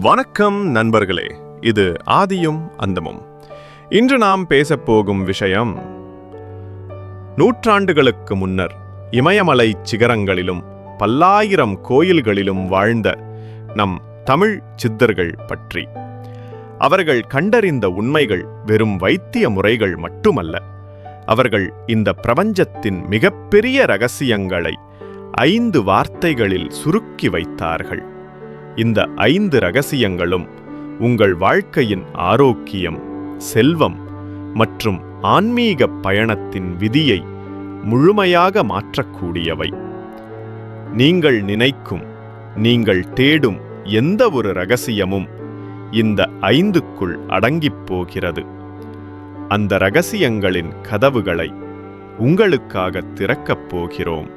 வணக்கம் நண்பர்களே. இது ஆதியும் அந்தமும். இன்று நாம் பேசப்போகும் விஷயம் நூற்றாண்டுகளுக்கு முன்னர் இமயமலை சிகரங்களிலும் பல்லாயிரம் கோயில்களிலும் வாழ்ந்த நம் தமிழ் சித்தர்கள் பற்றி. அவர்கள் கண்டறிந்த உண்மைகள் வெறும் வைத்திய முறைகள் மட்டுமல்ல. அவர்கள் இந்த பிரபஞ்சத்தின் மிகப்பெரிய ரகசியங்களை ஐந்து வார்த்தைகளில் சுருக்கி வைத்தார்கள். இந்த ஐந்து ரகசியங்களும் உங்கள் வாழ்க்கையின் ஆரோக்கியம் செல்வம் மற்றும் ஆன்மீக பயணத்தின் விதியை முழுமையாக மாற்றக்கூடியவை. நீங்கள் நினைக்கும் நீங்கள் தேடும் எந்த ஒரு ரகசியமும் இந்த ஐந்துக்குள் அடங்கிப் போகிறது. அந்த ரகசியங்களின் கதவுகளை உங்களுக்காக திறக்கப் போகிறோம்.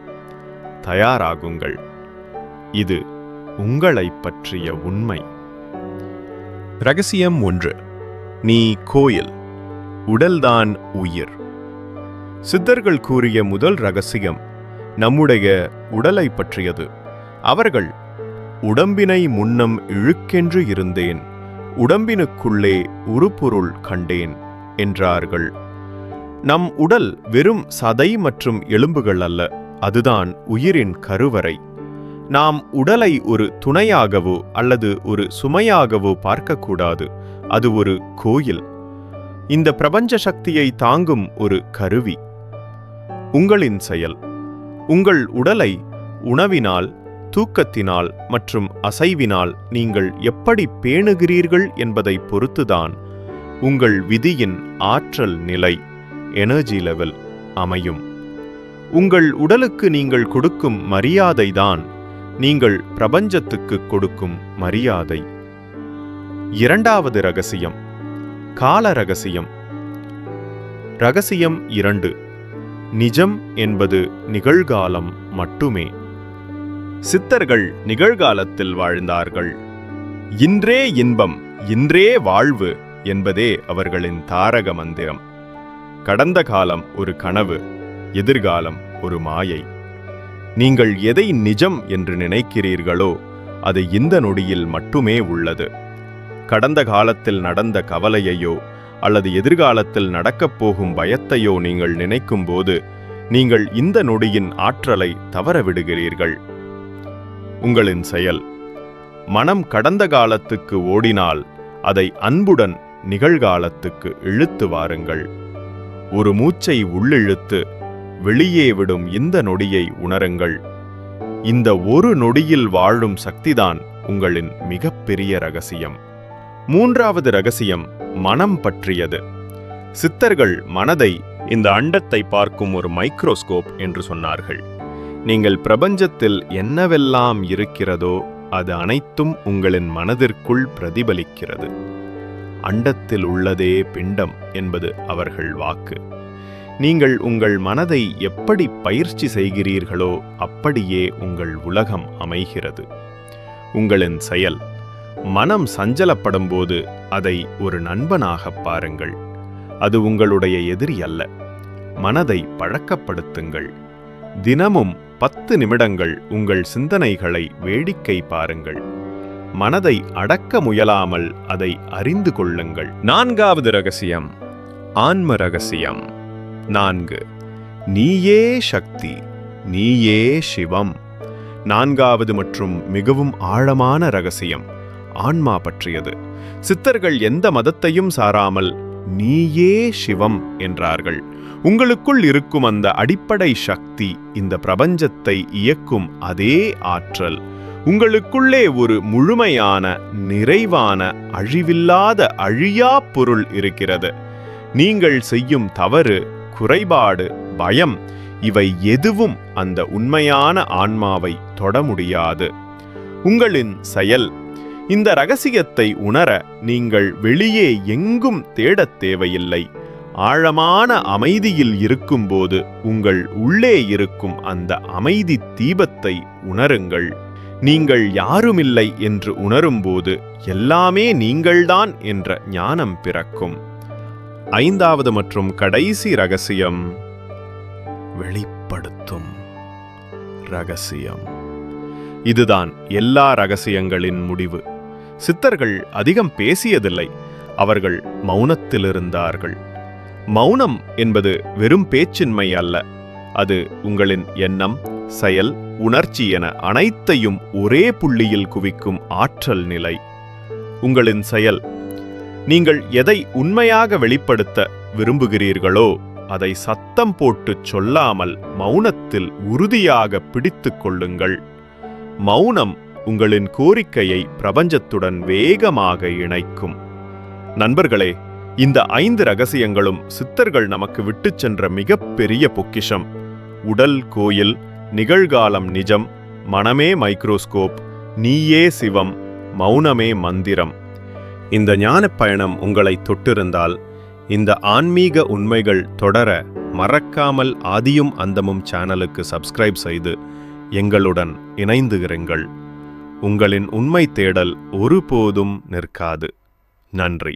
தயாராகுங்கள். இது உங்களைப் பற்றிய உண்மை. ரகசியம் ஒன்று. நீ கோயில் உடல்தான் உயிர். சித்தர்கள் கூறிய முதல் ரகசியம் நம்முடைய உடலை பற்றியது. அவர்கள் உடம்பினை முன்னம் இழுக்கென்று இருந்தேன் உடம்பினுக்குள்ளே உருப்பொருள் கண்டேன் என்றார்கள். நம் உடல் வெறும் சதை மற்றும் எலும்புகள் அல்ல அதுதான் உயிரின் கருவறை. நாம் உடலை ஒரு துணையாகவோ அல்லது ஒரு சுமையாகவோ பார்க்கக்கூடாது. அது ஒரு கோயில். இந்த பிரபஞ்ச சக்தியை தாங்கும் ஒரு கருவி. உங்களின் செயல். உங்கள் உடலை உணவினால் தூக்கத்தினால் மற்றும் அசைவினால் நீங்கள் எப்படி பேணுகிறீர்கள் என்பதை பொறுத்துதான் உங்கள் விதியின் ஆற்றல் நிலை எனர்ஜி லெவல் அமையும். உங்கள் உடலுக்கு நீங்கள் கொடுக்கும் மரியாதைதான் நீங்கள் பிரபஞ்சத்துக்கு கொடுக்கும் மரியாதை. இரண்டாவது ரகசியம் கால ரகசியம். ரகசியம் இரண்டு நிஜம் என்பது நிகழ்காலம் மட்டுமே. சித்தர்கள் நிகழ்காலத்தில் வாழ்ந்தார்கள். இன்றே இன்பம் இன்றே வாழ்வு என்பதே அவர்களின் தாரக மந்திரம். கடந்த காலம் ஒரு கனவு எதிர்காலம் ஒரு மாயை. நீங்கள் எதை நிஜம் என்று நினைக்கிறீர்களோ அது இந்த நொடியில் மட்டுமே உள்ளது. கடந்த காலத்தில் நடந்த கவலையையோ அல்லது எதிர்காலத்தில் நடக்கப் போகும் பயத்தையோ நீங்கள் நினைக்கும்போது நீங்கள் இந்த நொடியின் ஆற்றலை தவறவிடுகிறீர்கள். உங்களின் செயல். மனம் கடந்த காலத்துக்கு ஓடினால் அதை அன்புடன் நிகழ்காலத்துக்கு இழுத்து வாருங்கள். ஒரு மூச்சை உள்ளிழுத்து வெளியே விடும் இந்த நொடியை உணருங்கள். இந்த ஒரு நொடியில் வாழும் சக்திதான் உங்களின் மிகப்பெரிய ரகசியம். மூன்றாவது ரகசியம் மனம் பற்றியது. சித்தர்கள் மனதை இந்த அண்டத்தை பார்க்கும் ஒரு மைக்ரோஸ்கோப் என்று சொன்னார்கள். நீங்கள் பிரபஞ்சத்தில் என்னவெல்லாம் இருக்கிறதோ அது அனைத்தும் உங்களின் மனதிற்குள் பிரதிபலிக்கிறது. அண்டத்தில் உள்ளதே பிண்டம் என்பது அவர்கள் வாக்கு. நீங்கள் உங்கள் மனதை எப்படி பயிற்சி செய்கிறீர்களோ அப்படியே உங்கள் உலகம் அமைகிறது. உங்களின் செயல் மனம் சஞ்சலப்படும் போது அதை ஒரு நண்பனாகப் பாருங்கள். அது உங்களுடைய எதிரி அல்ல. மனதை பழக்கப்படுத்துங்கள். தினமும் பத்து நிமிடங்கள் உங்கள் சிந்தனைகளை வேடிக்கை பாருங்கள். மனதை அடக்க முயலாமல் அதை அறிந்து கொள்ளுங்கள். நான்காவது ரகசியம் ஆன்ம ரகசியம். நான்கு. நீயே சக்தி நீயே சிவம். நான்காவது மற்றும் மிகவும் ஆழமான ரகசியம் ஆன்மா பற்றியது. சித்தர்கள் எந்த மதத்தையும் சாராமல் நீயே சிவம் என்றார்கள். உங்களுக்குள் இருக்கும் அந்த அடிப்படை சக்தி இந்த பிரபஞ்சத்தை இயக்கும் அதே ஆற்றல். உங்களுக்குள்ளே ஒரு முழுமையான நிறைவான அழிவில்லாத அழியா பொருள் இருக்கிறது. நீங்கள் செய்யும் தவறு குறைபாடு பயம் இவை எதுவும் அந்த உண்மையான ஆன்மாவை தொட முடியாது. உங்களின் செயல் இந்த ரகசியத்தை உணர நீங்கள் வெளியே எங்கும் தேடத் தேவையில்லை. ஆழமான அமைதியில் இருக்கும்போது உங்கள் உள்ளே இருக்கும் அந்த அமைதி தீபத்தை உணருங்கள். நீங்கள் யாருமில்லை என்று உணரும்போது எல்லாமே நீங்கள்தான் என்ற ஞானம் பிறக்கும். ஐந்தாவது மற்றும் கடைசி ரகசியம். வெளிப்படுத்தும் ரகசியம். இதுதான் எல்லா ரகசியங்களின் முடிவு. சித்தர்கள் அதிகம் பேசியதில்லை. அவர்கள் மௌனத்திலிருந்தார்கள். மௌனம் என்பது வெறும் பேச்சின்மை அல்ல. அது உங்களின் எண்ணம் செயல் உணர்ச்சி என அனைத்தையும் ஒரே புள்ளியில் குவிக்கும் ஆற்றல் நிலை. உங்களின் செயல் நீங்கள் எதை உண்மையாக வெளிப்படுத்த விரும்புகிறீர்களோ அதை சத்தம் போட்டுச் சொல்லாமல் மௌனத்தில் உறுதியாக பிடித்துக் கொள்ளுங்கள். மௌனம் உங்களின் கோரிக்கையை பிரபஞ்சத்துடன் வேகமாக இணைக்கும். நண்பர்களே இந்த ஐந்து ரகசியங்களும் சித்தர்கள் நமக்கு விட்டுச் சென்ற மிகப்பெரிய பொக்கிஷம். உடல் கோயில் நிகழ்காலம் நிஜம் மனமே மைக்ரோஸ்கோப் நீயே சிவம் மௌனமே மந்திரம். இந்த ஞான பயணம் உங்களை தொட்டிருந்தால் இந்த ஆன்மீக உண்மைகள் தொடர மறக்காமல் ஆதியும் அந்தமும் சேனலுக்கு சப்ஸ்கிரைப் செய்து எங்களுடன் இணைந்துகிறங்கள் உங்களின் உண்மை தேடல் ஒருபோதும் நிற்காது. நன்றி.